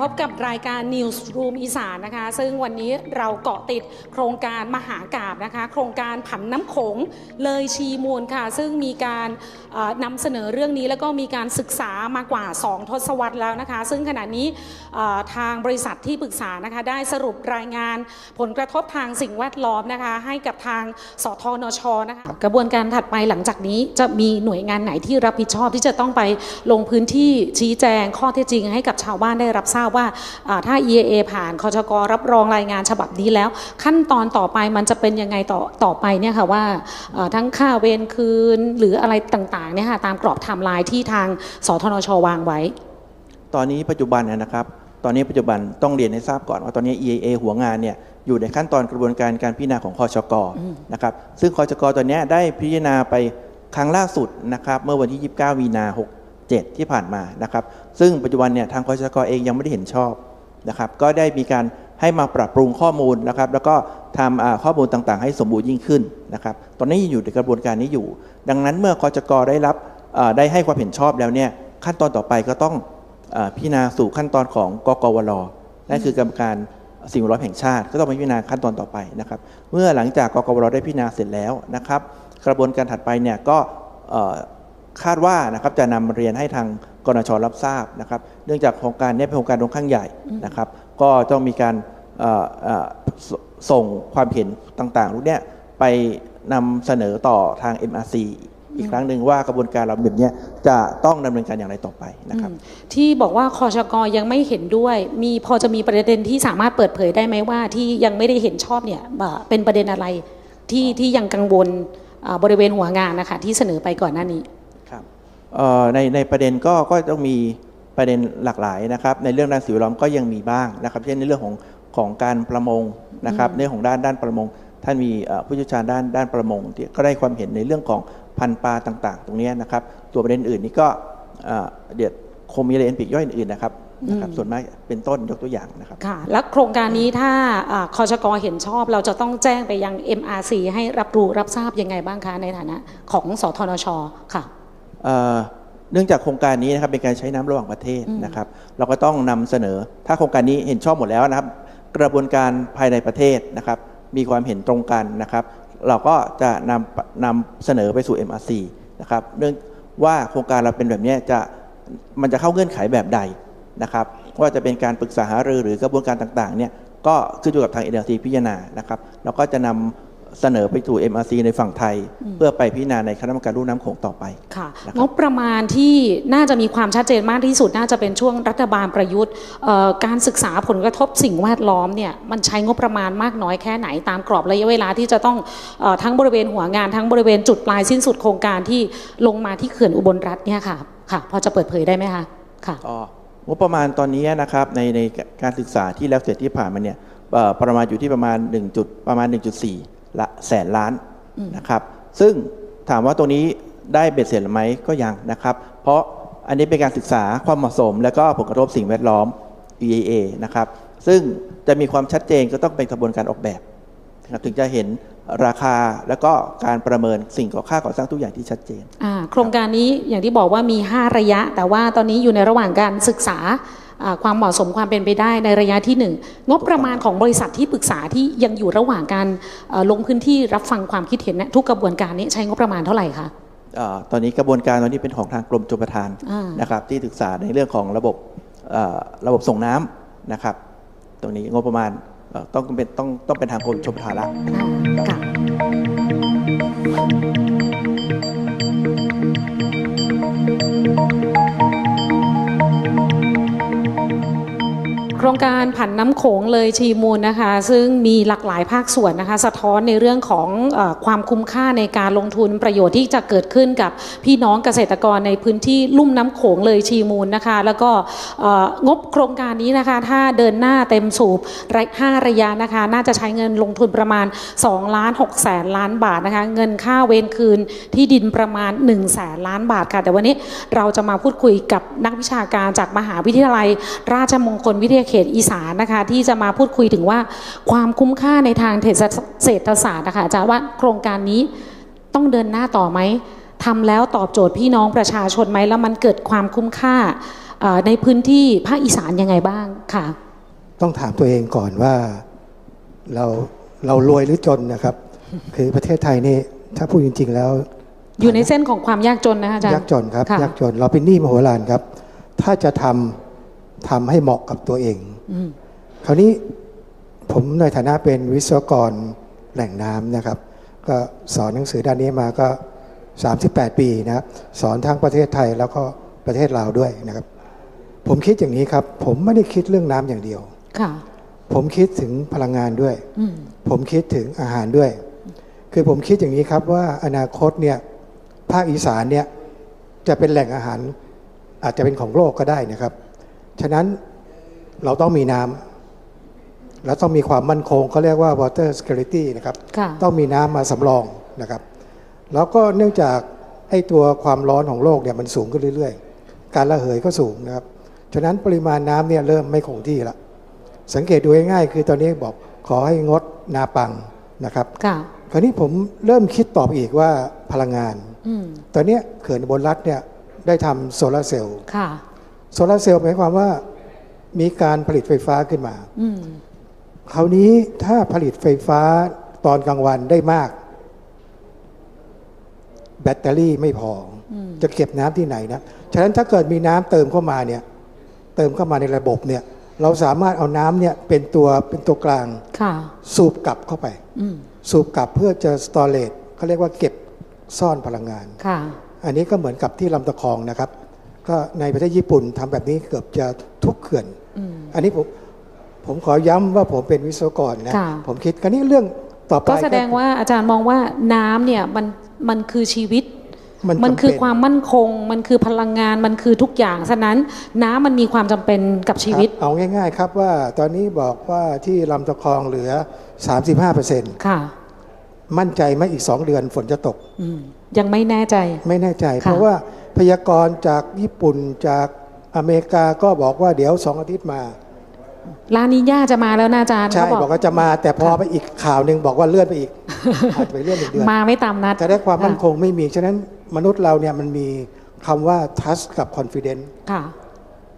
พบกับรายการ Newsroom อีสานนะคะ ซึ่งวันนี้เราเกาะติดโครงการมหากาบนะคะ โครงการผันน้ำโขงเลยชีมูลค่ะ ซึ่งมีการนำเสนอเรื่องนี้แล้วก็มีการศึกษามากว่า 2 ทศวรรษแล้วนะคะ ซึ่งขณะนี้ทางบริษัทที่ปรึกษานะคะ ได้สรุปรายงานผลกระทบทางสิ่งแวดล้อมนะคะ ให้กับทางสทนชนะคะกระบวนการถัดไปหลังจากนี้จะมีหน่วยงานไหนที่รับผิดชอบที่จะต้องไปลงพื้นที่ชี้แจงข้อเท็จจริงให้กับชาวบ้านได้รับทราบว่าอ่าถ้า EAA ผ่านคชกรับรองรายงานฉบับนี้แล้ว ขั้นตอนต่อไปมันจะเป็นยังไงต่อต่อไปเนี่ยค่ะว่าเอ่อทั้งค่าเวรคืนหรืออะไรต่างๆเนี่ยค่ะตามกรอบไทม์ไลน์ที่ทางสทนชวางไว้ ตอนนี้ปัจจุบันเนยนะครับตอนนี้ปัจจุบันต้องเรียนให้ทราบก่อนว่าตอนนี้ EAA หัวงานเนี่ยอยู่ในขั้นตอนกระบวนการการพิจารณาของคอชกนะครับซึ่งคอชกตอนนี้ได้พิจารณาไปครั้งล่าสุดนะครับเมื่อวันที่ 29 มีนา 7 ที่ผ่านมานะครับ ซึ่งปัจจุบันเนี่ยทางคอชกเองยังไม่ได้เห็นชอบนะครับ ก็ได้มีการให้มาปรับปรุงข้อมูลนะครับ แล้วก็ทำข้อมูลต่างๆ ให้สมบูรณ์ยิ่งขึ้นนะครับ ตอนนี้อยู่ในกระบวนการนี้อยู่ ดังนั้นเมื่อคอชกได้รับได้ให้ความเห็นชอบแล้วเนี่ยขั้นตอนต่อไปก็ต้องอพิจารณาสู่ขั้นตอนของกกวลนั่นคือกรรมการสิ่งแวดล้อมแห่งชาติก็ต้องไปพิจารณาขั้นตอนต่อไปนะครับ เมื่อหลังจากกกวลได้พิจารณาเสร็จแล้วนะครับ กระบวนการถัดไปเนี่ยก็ คาดว่านะครับจะนำเรียนให้ทางกนชรับทราบนะครับ เนื่องจากโครงการเนี้เป็นโครงการค่อนข้างใหญ่นะครับ ก็ต้องมีการเอ่อเอ่อสส่งความเห็นต่างๆพวกเนี้ยไปนำเสนอต่อทาง MRC อีกครั้งหนึ่งว่ากระบวนการเราแบบเนี้ยจะต้องดำเนินการอย่างไรต่อไปนะครับอืมที่บอกว่าคอชกยังไม่เห็นด้วย มีพอจะมีประเด็นที่สามารถเปิดเผยได้ไหมว่าที่ยังไม่ได้เห็นชอบเนี่ยเอ่อเป็นประเด็นอะไรที่ที่ยังกังวลอ่าบริเวณหัวงานนะคะที่เสนอไปก่อนหน้านี้ครับเอ่อ ในในประเด็นก็ก็ต้องมีประเด็นหลากหลายนะครับ ในเรื่องด้านสิ่งแวดล้อมก็ยังมีบ้างนะครับ เช่นในเรื่องของของการประมงนะครับในเรื่องของด้านด้านประมง ท่านมีเอ่อผู้เชี่ยวชาญด้านด้านประมงที่ก็ได้ความเห็นในเรื่องของพันธุ์ปลาต่าง ๆ ตรงเนี้ยนะครับ ตัวประเด็นอื่นนี้ก็เอ่อเดี๋ยวคงมีรายละเอียดปลีกย่อยอื่นๆนะครับนะครับส่วนมากเป็นต้นยกตัวอย่างนะครับค่ะแล้วโครงการนี้ถ้าอ่าคอชกเห็นชอบเราจะต้องแจ้งไปยัง MRC ให้รับรู้รับทราบยังไงบ้างคะในฐานะของสทนชค่ะ เอ่อเนื่องจากโครงการนี้นะครับเป็นการใช้น้ำระหว่างประเทศนะครับ เราก็ต้องนำเสนอถ้าโครงการนี้เห็นชอบหมดแล้วนะครับ กระบวนการภายในประเทศนะครับ มีความเห็นตรงกันนะครับ เราก็จะนำนำเสนอไปสู่ MRC นะครับเนื่องว่าโครงการเราเป็นแบบเนี้ยจะมันจะเข้าเงื่อนไขแบบใดนะครับว่าจะเป็นการปรึกษาหารือหรือกระบวนการต่างๆเนี่ยก็ขึ้นอยู่กับทาง NLC พิจารณานะครับแล้วก็จะนำ เสนอไปสู่ MRC ในฝั่งไทย เพื่อไปพิจารณาในคณะกรรมการรุ่นน้ำโขงต่อไปค่ะนะครับงบประมาณที่น่าจะมีความชัดเจนมากที่สุดน่าจะเป็นช่วงรัฐบาลประยุทธ์เอ่อการศึกษาผลกระทบสิ่งแวดล้อมเนี่ยมันใช้งบประมาณมากน้อยแค่ไหนตามกรอบระยะเวลาที่จะต้องเออทั้งบริเวณหัวงานทั้งบริเวณจุดปลายสิ้นสุดโครงการที่ลงมาที่เขื่อนอุบลรัฐเนี่ยค่ะค่ะ พอจะเปิดเผยได้ไหมคะค่ะก็งบประมาณตอนนี้นะครับในในการศึกษาที่แล้วเสร็จที่ผ่านมาเนี่ยเอ่อประมาณอยู่ที่ประมาณ1จุดประมาณ 1.4 ละแสนล้านนะครับ ซึ่งถามว่าตัวนี้ได้เบ็ดเสร็จหรือไหมก็ยังนะครับ เพราะอันนี้เป็นการศึกษาความเหมาะสม และก็ผลกระทบสิ่งแวดล้อม EAA นะครับ ซึ่งจะมีความชัดเจนก็ต้องเป็นกระบวนการออกแบบนะครับถึงจะเห็นราคาแล้วก็การประเมินสิ่งก่อค่าก่อสร้างทุกอย่างที่ชัดเจนอ่าโครงการนี้อย่างที่บอกว่ามี 5 ระยะ แต่ว่าตอนนี้อยู่ในระหว่างการศึกษาอ่า ความเหมาะสมความเป็นไปได้ในระยะที่ 1 งบประมาณของบริษัทที่ปรึกษาที่ยังอยู่ระหว่างการเอ่อลงพื้นที่รับฟังความคิดเห็นเนยทุกกระบวนการนี้ใช้งบประมาณเท่าไหร่คะเอ่อตอนนี้กระบวนการตอนนี้เป็นของทางกรมชลประทานอ่านนะครับที่ศึกษาในเรื่องของระบบเอ่อระบบส่งน้ำนะครับ ตรงนี้งบประมาณเอ่อต้องเป็นต้องต้องเป็นทางกรมชลประทานละอ่าค่ะ ครงการผันน้ำโขงเลยชีมูลนะคะ ซึ่งมีหลากหลายภาคส่วนนะคะ สะท้อนในเรื่องของอความคุ้มค่าในการลงทุนประโยชน์ที่จะเกิดขึ้นกับพี่น้องเกษตรกรในพื้นที่ลุ่มน้ำโขงเลยชีมูลนะคะ แล้วก็งบโครงการนี้นะคะ ถ้าเดินหน้าเต็มสูบห้าระยะนะคะ น่าจะใช้เงินลงทุนประมาณ2ล้าน6แสนล้านบาทนะคะ เงินค่าเวรคืนที่ดินประมาณ1แสนล้านบาทค่ะ แต่วันนี้เราจะมาพูดคุยกับนักวิชาการจากมหาวิทยาลัย ราชมงคลวิทยาเขตอีสานนะคะที่จะมาพูดคุยถึงว่าความคุ้มค่าในทางเศรษฐศาสตร์นะคะอาจารย์ว่าโครงการนี้ต้องเดินหน้าต่อไหมทำแล้วตอบโจทย์พี่น้องประชาชนไหมแล้วมันเกิดความคุ้มค่าเอ่อในพื้นที่ภาคอีสานยังไงบ้างค่ะ ต้องถามตัวเองก่อนว่าเราเรารวยหรือจนนะครับ คือประเทศไทยนี่ถ้าพูดจริง ๆ แล้ว อยู่ในเส้นของความยากจนนะคะอาจารย์ยากจนครับค่ะยากจนเราเป็นหนี้มโหฬารครับ ถ้าจะทำ ทำให้เหมาะกับตัวเองอืมคราวนี้ผมในฐานะเป็นวิศวกรแหล่งน้ำนะครับ ก็สอนหนังสือด้านนี้มาก็ 38 ปีนะครับสอนทั้งประเทศไทยแล้วก็ประเทศลาวด้วยนะครับ ผมคิดอย่างนี้ครับ ผมไม่ได้คิดเรื่องน้ำอย่างเดียวค่ะ ผมคิดถึงพลังงานด้วยอืมผมคิดถึงอาหารด้วย คือผมคิดอย่างนี้ครับว่าอนาคตเนี่ยภาคอีสานเนี่ยจะเป็นแหล่งอาหารอาจจะเป็นของโลกก็ได้นะครับ ฉะนั้นเราต้องมีน้ำแล้วต้องมีความมั่นคงเขาเรียกว่า water security นะครับค่ะต้องมีน้ำมาสำรองนะครับ แล้วก็เนื่องจากไอ้ตัวความร้อนของโลกเนี่ยมันสูงขึ้นเรื่อยๆ การระเหยก็สูงนะครับ ฉะนั้นปริมาณน้ำเนี่ยเริ่มไม่คงที่ละ สังเกตดูง่ายๆคือตอนนี้บอกขอให้งดนาปังนะครับค่ะคราวนี้ผมเริ่มคิดตอบอีกว่าพลังงานอืมตอนเนี้ยเขื่อนอุบนรัฐเนี่ยได้ทำโซลาร์เซลล์ค่ะ โซลาร์เซลล์หมายความว่ามีการผลิตไฟฟ้าขึ้นมาอืมคราวนี้ถ้าผลิตไฟฟ้าตอนกลางวันได้มาก แบตเตอรี่ไม่พออจะเก็บน้ำที่ไหนนะฉะนั้นถ้าเกิดมีน้ำเติมเข้ามาเนี่ย เติมเข้ามาในระบบเนี่ย เราสามารถเอาน้ำเนี่ยเป็นตัวเป็นตัวกลางค่ะสูบกลับเข้าไปอืมสูบกลับเพื่อจะสตอเรจเขาเรียกว่าเก็บซ่อนพลังงานค่ะอันนี้ก็เหมือนกับที่ลำตะคองนะครับ ก็ในประเทศญี่ปุ่นทำแบบนี้เกือบจะทุกเขื่อนอืมอันนี้ผมผมขอย้ำว่าผมเป็นวิศวกรนะค่ะผมคิดกันนี้เรื่องต่อไปก็แสดงว่าอาจารย์มองว่าน้ำเนี่ยมันมันคือชีวิต มันมันจำคือเป็นความมั่นคง มันคือพลังงานมันคือทุกอย่างฉะนั้นน้ำมันมีความจำเป็นกับชีวิตครับเอาง่าย ๆ ครับว่าตอนนี้บอกว่าที่ลำตะคองเหลือ 35%ค่ะมั่นใจไหมอีก2เดือนฝนจะตกอืมยังไม่แน่ใจไม่แน่ใจค่ะเพราะว่า พยากรณ์จากญี่ปุ่นจากอเมริกาก็บอกว่าเดี๋ยวสองอาทิตย์มาลานิญาจะมาแล้วนะอาจารย์ใช่เขาบอกว่าจะมาแต่พอไปอีกข่าวหนึ่งบอกว่าเลื่อนไปอีกอาจจะไปเลื่อนอีกเดือนมาไม่ตามนัดจะได้ความมั่นคงไม่มีฉะนั้นมนุษย์เราเนี่ยมันมีคำว่า trust กับ confidence ค่ะ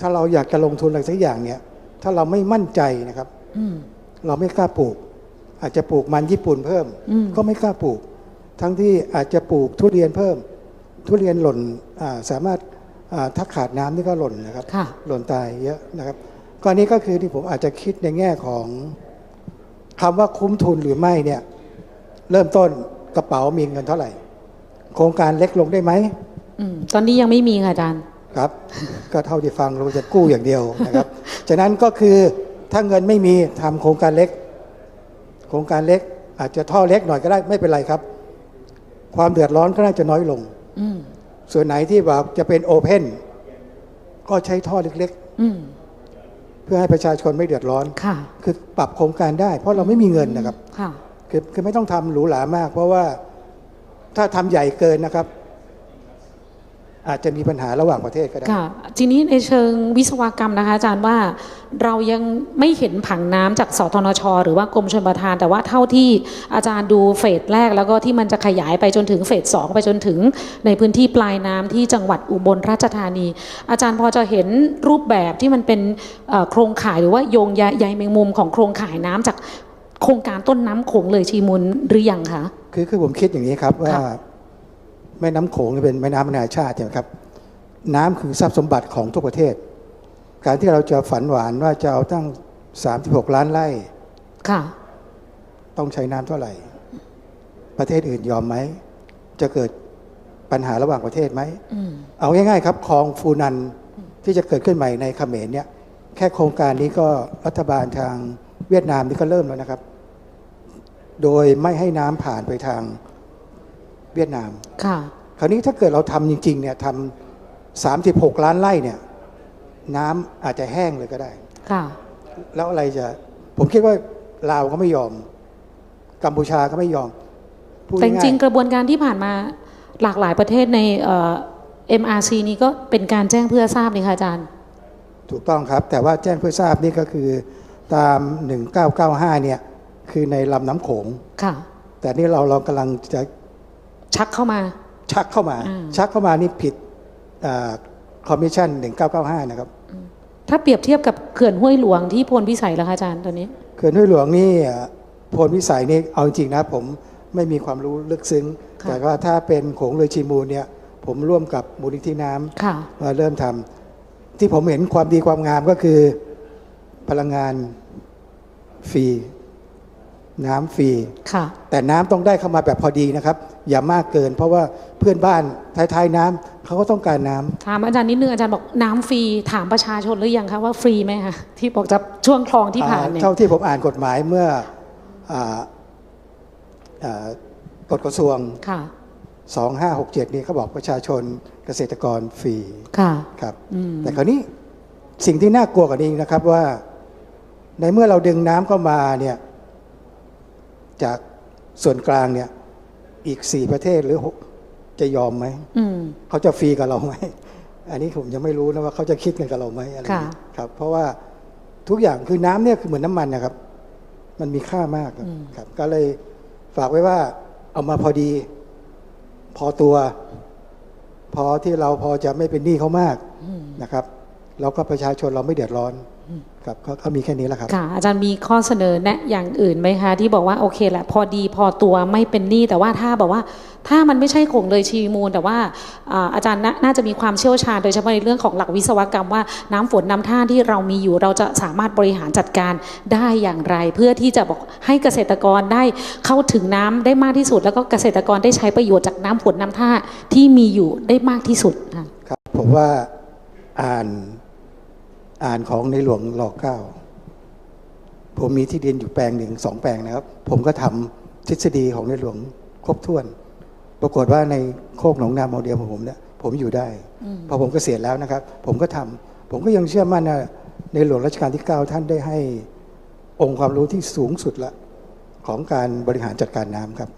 ถ้าเราอยากจะลงทุนอะไรสักอย่างเนี่ย ถ้าเราไม่มั่นใจนะครับอืมเราไม่กล้าปลูก อาจจะปลูกมันญี่ปุ่นเพิ่มอืมก็ไม่กล้าปลูก ทั้งที่อาจจะปลูกทุเรียนเพิ่ม ทุเรียนหล่นอ่า สามารถอ่าถ้าขาดน้ำนี่ก็หล่นนะครับค่ะหล่นตายเยอะนะครับก็อันนี้ก็คือที่ผมอาจจะคิดในแง่ของคำว่าคุ้มทุนหรือไม่เนี่ยเริ่มต้นกระเป๋ามีเงินเท่าไหร่ โครงการเล็กลงได้ไหมอืมตอนนี้ยังไม่มีค่ะอาจารย์ครับ ก็เท่าที่ฟังเราจะกู้อย่างเดียวนะครับฉะนั้นก็คือถ้าเงินไม่มีทำโครงการเล็ก โครงการเล็ก อาจจะท่อเล็กหน่อยก็ได้ไม่เป็นไรครับ ความเดือดร้อนก็น่าจะน้อยลงอืม ส่วนไหนที่แบบจะเป็นโอเพนก็ใช้ท่อเล็กอืมๆเพื่อให้ประชาชนไม่เดือดร้อนค่ะคือปรับโครงการได้ เพราะเราไม่มีเงินนะครับค่ะคือคือไม่ต้องทำหรูหรามาก เพราะว่าถ้าทำใหญ่เกินนะครับ อาจจะมีปัญหาระหว่างประเทศก็ได้ ค่ะ ทีนี้ในเชิงวิศวกรรมนะคะอาจารย์ว่าเรายังไม่เห็นผังน้ำจากสทนช หรือว่ากรมชลประทาน แต่ว่าเท่าที่อาจารย์ดูเฟสแรก แล้วก็ที่มันจะขยายไปจนถึงเฟสสองไปจนถึงในพื้นที่ปลายน้ำที่จังหวัดอุบลราชธานี อาจารย์พอจะเห็นรูปแบบที่มันเป็นเอ่อโครงข่ายหรือว่าโยงใยใยแมงมุมของโครงข่ายน้ำจากโครงการต้นน้ำโขงเลยชีมุนหรือยังคะคือคือผมคิดอย่างนี้ครับว่าค่ะ แม่น้ำโขงเนี่ยเป็นแม่น้ำนานาชาติใช่ไหมครับ น้ำคือทรัพย์สมบัติของทุกประเทศ การที่เราจะฝันหวานว่าจะเอาตั้ง 36 ล้านไร่ค่ะ ต้องใช้น้ำเท่าไหร่ ประเทศอื่นยอมไหม จะเกิดปัญหาระหว่างประเทศไหมอืมเอาง่ายๆครับคลองฟูนันที่จะเกิดขึ้นใหม่ในเขมรเนี่ยแค่โครงการนี้ก็รัฐบาลทางเวียดนามนี่ก็เริ่มแล้วนะครับ โดยไม่ให้น้ำผ่านไปทาง เวียดนาม ค่ะ คราวนี้ถ้าเกิดเราทำจริง ๆ เนี่ยทำ36ล้านไร่เนี่ย น้ำอาจจะแห้งเลยก็ได้ ค่ะ แล้วอะไรจะ ผมคิดว่าลาวก็ไม่ยอม กัมพูชาก็ไม่ยอมพูดแต่จริงง่ายๆกระบวนการที่ผ่านมาหลากหลายประเทศในเอ่อ MRC นี้ก็เป็นการแจ้งเพื่อทราบนี่ค่ะอาจารย์ๆถูกต้องครับ แต่ว่าแจ้งเพื่อทราบนี่ก็คือตาม 1995 เนี่ย คือในลำน้ำโขง ค่ะ แต่นี่เราเรากำลังจะ ชักเข้ามา ชักเข้ามาอืมชักเข้ามานี่ผิดคอมมิชชั่น1995นะครับ ถ้าเปรียบเทียบกับเขื่อนห้วยหลวงที่พลพิสัยแล้วคะอาจารย์ตอนนี้ เขื่อนห้วยหลวงนี่เอ่อพลวิสัยนี่เอาจริงๆนะผมไม่มีความรู้ลึกซึ้งค่ะแต่ว่าถ้าเป็นโขงเลยชีมูลเนี่ยผมร่วมกับมูลนิธิน้ำค่ะมาเริ่มทำที่ผมเห็นความดีความงามก็คือพลังงานฟรี น้ำฟรี ค่ะ แต่น้ำต้องได้เข้ามาแบบพอดีนะครับ อย่ามากเกิน เพราะว่าเพื่อนบ้านท้ายๆน้ำเขาก็ต้องการน้ำถามอาจารย์นิดนึงอาจารย์บอกน้ำฟรีถามประชาชนหรือยังคะว่าฟรีไหมคะที่บอกจะช่วงคลองที่ผ่านอ่าเนี่ย เท่าที่ผมอ่านกฎหมายเมื่ออ่าอ่ากฎกระทรวง ค่ะ 2567 นี่เขาบอกประชาชนเกษตรกรฟรีค่ะ ครับอืม แต่คราวนี้สิ่งที่น่ากลัวกว่านี้นะครับว่า ในเมื่อเราดึงน้ำเข้ามาเนี่ย จากส่วนกลางเนี่ย อีกสี่ประเทศหรือหกจะยอมไหมอืมเขาจะฟรีกับเราไหมอันนี้ผมยังไม่รู้นะว่าเขาจะคิดกันกับเราไหมอะไรอย่างค่ะนี้ครับ เพราะว่าทุกอย่างคือน้ำเนี่ยคือเหมือนน้ำมันนะครับ มันมีค่ามากครับครับ ก็เลยฝากไว้ว่า เอามาพอดี พอตัว พอที่เราพอจะไม่เป็นหนี้เขามากนะครับ แล้วก็ประชาชนเราไม่เดือดร้อน ครับก็ก็มีแค่นี้แหละครับค่ะอาจารย์มีข้อเสนอแนะอย่างอื่นไหมคะ ที่บอกว่าโอเคแหละ พอดีพอตัวไม่เป็นหนี้แต่ว่าถ้าบอกว่า ถ้ามันไม่ใช่โขงเลยชีมูล แต่ว่าอ่าอาจารย์น่าน่าจะมีความเชี่ยวชาญโดยเฉพาะในเรื่องของหลักวิศวกรรมว่าน้ำฝนน้ำท่าที่เรามีอยู่ เราจะสามารถบริหารจัดการได้อย่างไร เพื่อที่จะบอกให้เกษตรกรได้เข้าถึงน้ำได้มากที่สุด แล้วก็เกษตรกรได้ใช้ประโยชน์จากน้ำฝนน้ำท่าที่มีอยู่ได้มากที่สุดค่ะครับผมว่าอ่าน อ่านของในหลวงรอเก้าผมมีที่ดินอยู่แปลงหนึ่งสองแปลงนะครับ ผมก็ทำทฤษฎีของในหลวงครบถ้วน ปรากฏว่าในโคกหนองนาโมเดลของผมเนี่ยผมอยู่ได้ พอผมเกษียณแล้วนะครับ ผมก็ทำผมก็ยังเชื่อมั่นว่าในหลวงรัชกาลที่ 9 ท่านได้ให้องค์ความรู้ที่สูงสุดละของการบริหารจัดการน้ำครับ